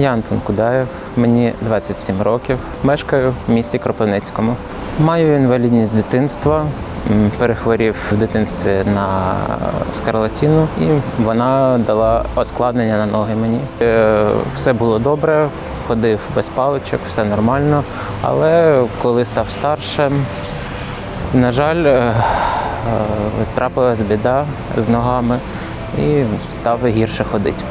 Я Антон Кудаєв, мені 27 років, мешкаю в місті Кропивницькому. Маю інвалідність дитинства, перехворів в дитинстві на скарлатіну, і вона дала оскладнення на ноги мені. Е, Все було добре, ходив без паличок, все нормально. Але коли став старшим, на жаль, е, е, трапилась біда з ногами і став гірше ходити.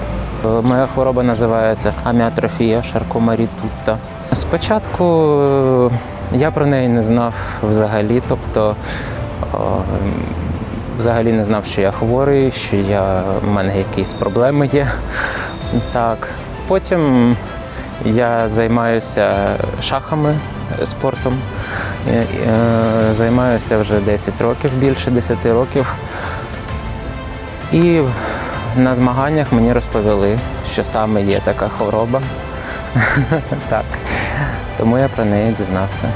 Е, Моя хвороба називається аміатрофія Шаркомарі Тутта. Спочатку е, я про неї не знав взагалі, тобто е, взагалі не знав, що я хворий, що я, в мене якісь проблеми є. Так. Потім я займаюся шахами, спортом. Займаюся вже 10 років, більше 10 років. І на змаганнях мені розповіли, що саме є така хвороба. так. Тому я про неї дізнався.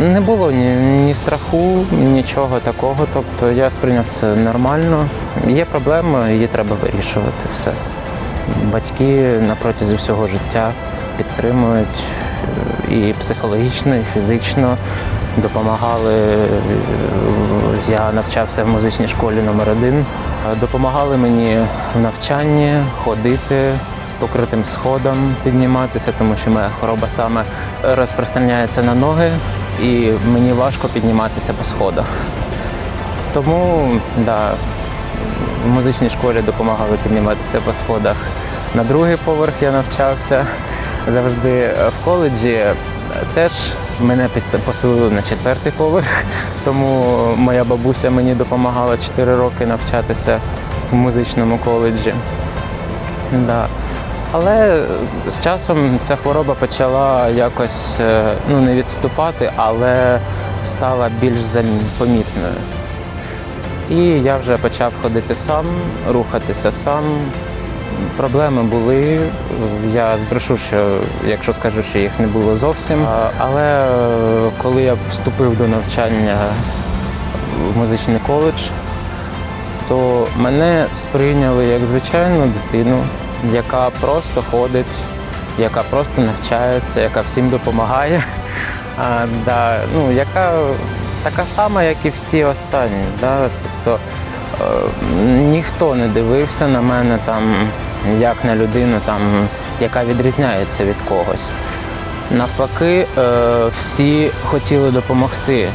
Не було ні, ні страху, нічого такого. Тобто я сприйняв це нормально. Є проблема, її треба вирішувати. Все. Батьки протязі всього життя підтримують і психологічно, і фізично допомагали. Я навчався в музичній школі номер 1 Допомагали мені в навчанні ходити покритим сходом, підніматися, тому що моя хвороба саме розпространяється на ноги, і мені важко підніматися по сходах. Тому да, в музичній школі допомагали підніматися по сходах. На другий поверх я навчався завжди в коледжі. Теж мене поселили на четвертий поверх, тому моя бабуся мені допомагала 4 роки навчатися в музичному коледжі. Да. Але з часом ця хвороба почала якось е, ну, не відступати, але стала більш помітною. І я вже почав ходити сам, рухатися сам. Проблеми були. Я збрешу, що якщо скажу, що їх не було зовсім. Але е, коли я вступив до навчання в музичний коледж, то мене сприйняли як звичайну дитину, яка просто ходить, яка просто навчається, яка всім допомагає. А, да, ну, яка така сама, як і всі останні. Да? Тобто ніхто не дивився на мене там, як на людину, там, яка відрізняється від когось. Навпаки, е, всі хотіли допомогти е,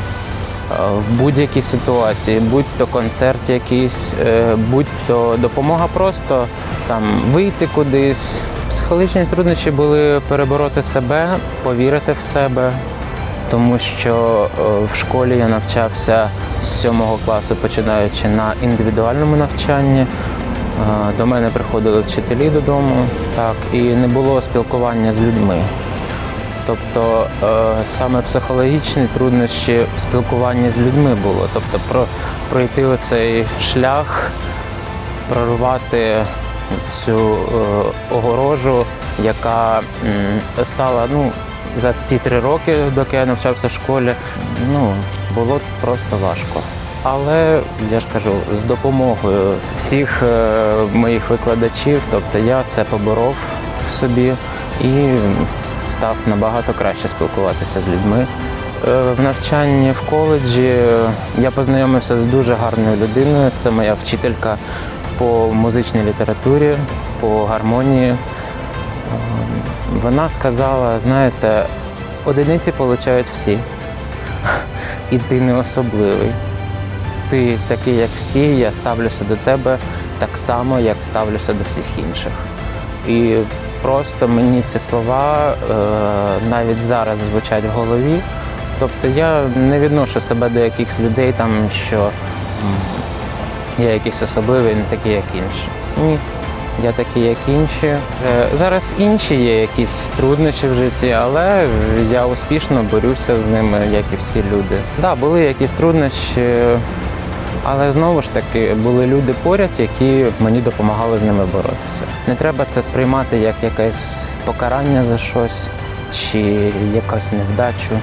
в будь-якій ситуації, будь-то концерт якийсь, е, будь-то допомога просто там вийти кудись. Психологічні труднощі були перебороти себе, повірити в себе, тому що е, в школі я навчався з сьомого класу, починаючи на індивідуальному навчанні. Е, До мене приходили вчителі додому, так, і не було спілкування з людьми. Тобто е, саме психологічні труднощі в спілкуванні з людьми було. Тобто про, пройти оцей шлях, прорвати цю огорожу, яка стала ну, за ці три роки, доки я навчався в школі, ну, було просто важко. Але я ж кажу, з допомогою всіх е, моїх викладачів, тобто я це поборов в собі і став набагато краще спілкуватися з людьми. Е, В навчанні в коледжі е, я познайомився з дуже гарною людиною. Це моя вчителька по музичній літературі, по гармонії. Вона сказала, знаєте, одиниці получають всі, і ти не особливий. Ти такий, як всі, я ставлюся до тебе так само, як ставлюся до всіх інших. І просто мені ці слова е, навіть зараз звучать в голові. Тобто я не відношу себе до якихось людей, там, що я якийсь особливий, не такий, як інші. Ні. Я такий, як інші. Зараз інші є якісь труднощі в житті, але я успішно борюся з ними, як і всі люди. Так, да, були якісь труднощі, але знову ж таки були люди поряд, які мені допомагали з ними боротися. Не треба це сприймати як якесь покарання за щось чи якусь невдачу.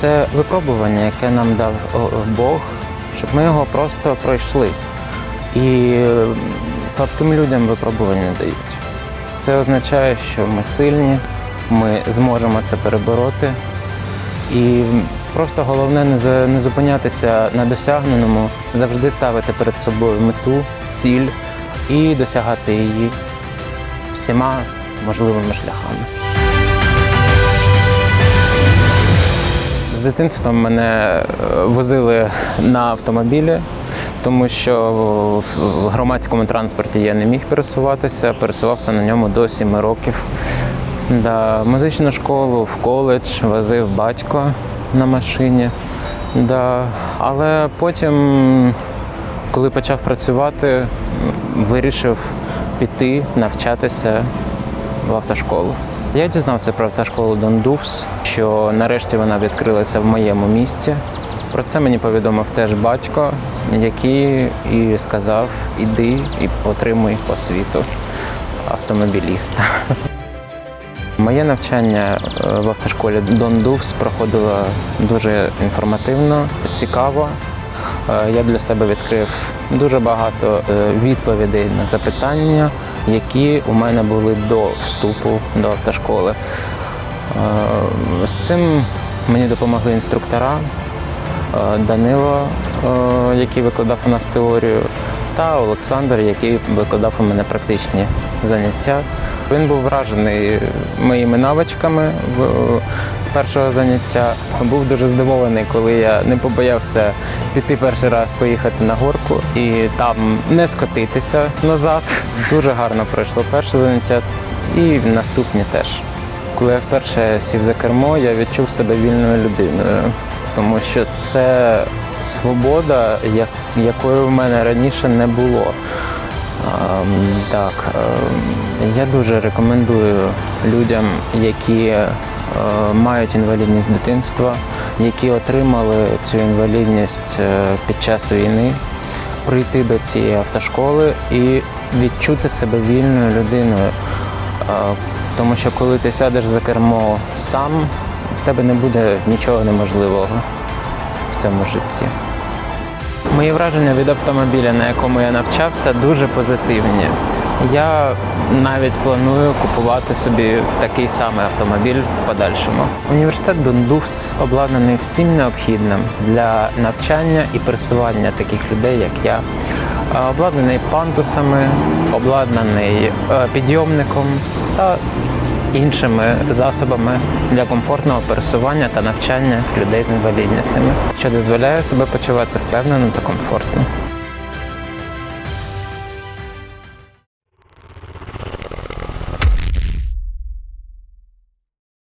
Це випробування, яке нам дав Бог, щоб ми його просто пройшли. І слабким людям випробування дають. це означає, що ми сильні, ми зможемо це перебороти. І просто головне не, зупинятися на досягненому, завжди ставити перед собою мету, ціль і досягати її всіма можливими шляхами. З дитинства мене е, возили на автомобілі, тому що в громадському транспорті я не міг пересуватися, пересувався на ньому до 7 років. Да, музичну школу, в коледж возив батько на машині. Да. Але потім, коли почав працювати, вирішив піти навчатися в автошколу. Я дізнався про автошколу Дон Дувс, що нарешті вона відкрилася в моєму місті. Про це мені повідомив теж батько, який і сказав: іди і отримуй освіту автомобіліста. Моє навчання е, в автошколі Дон Дувс проходило дуже інформативно, цікаво. Е, Я для себе відкрив дуже багато е, відповідей на запитання, які у мене були до вступу до автошколи. З цим мені допомогли інструктора Данило, е, який викладав у нас теорію, та Олександр, який викладав у мене практичні заняття. Він був вражений моїми навичками з першого заняття. Був дуже здивований, коли я не побоявся піти перший раз поїхати на горку і там не скотитися назад. Дуже гарно пройшло перше заняття і наступні теж. Коли я вперше сів за кермо, я відчув себе вільною людиною, тому що це свобода, як- якої в мене раніше не було. Ем, Так, ем, я дуже рекомендую людям, які е, мають інвалідність дитинства, які отримали цю інвалідність е, під час війни, прийти до цієї автошколи і відчути себе вільною людиною. Е, Тому що коли ти сядеш за кермо сам, в тебе не буде нічого неможливого в цьому житті. Мої враження від автомобіля, на якому я навчався, дуже позитивні. Я навіть планую купувати собі такий самий автомобіль в подальшому. Університет Дондувс обладнаний всім необхідним для навчання і пересування таких людей, як я. Обладнаний пандусами, обладнаний е, підйомником та іншими засобами для комфортного пересування та навчання людей з інвалідністями, що дозволяє себе почувати впевнено та комфортно.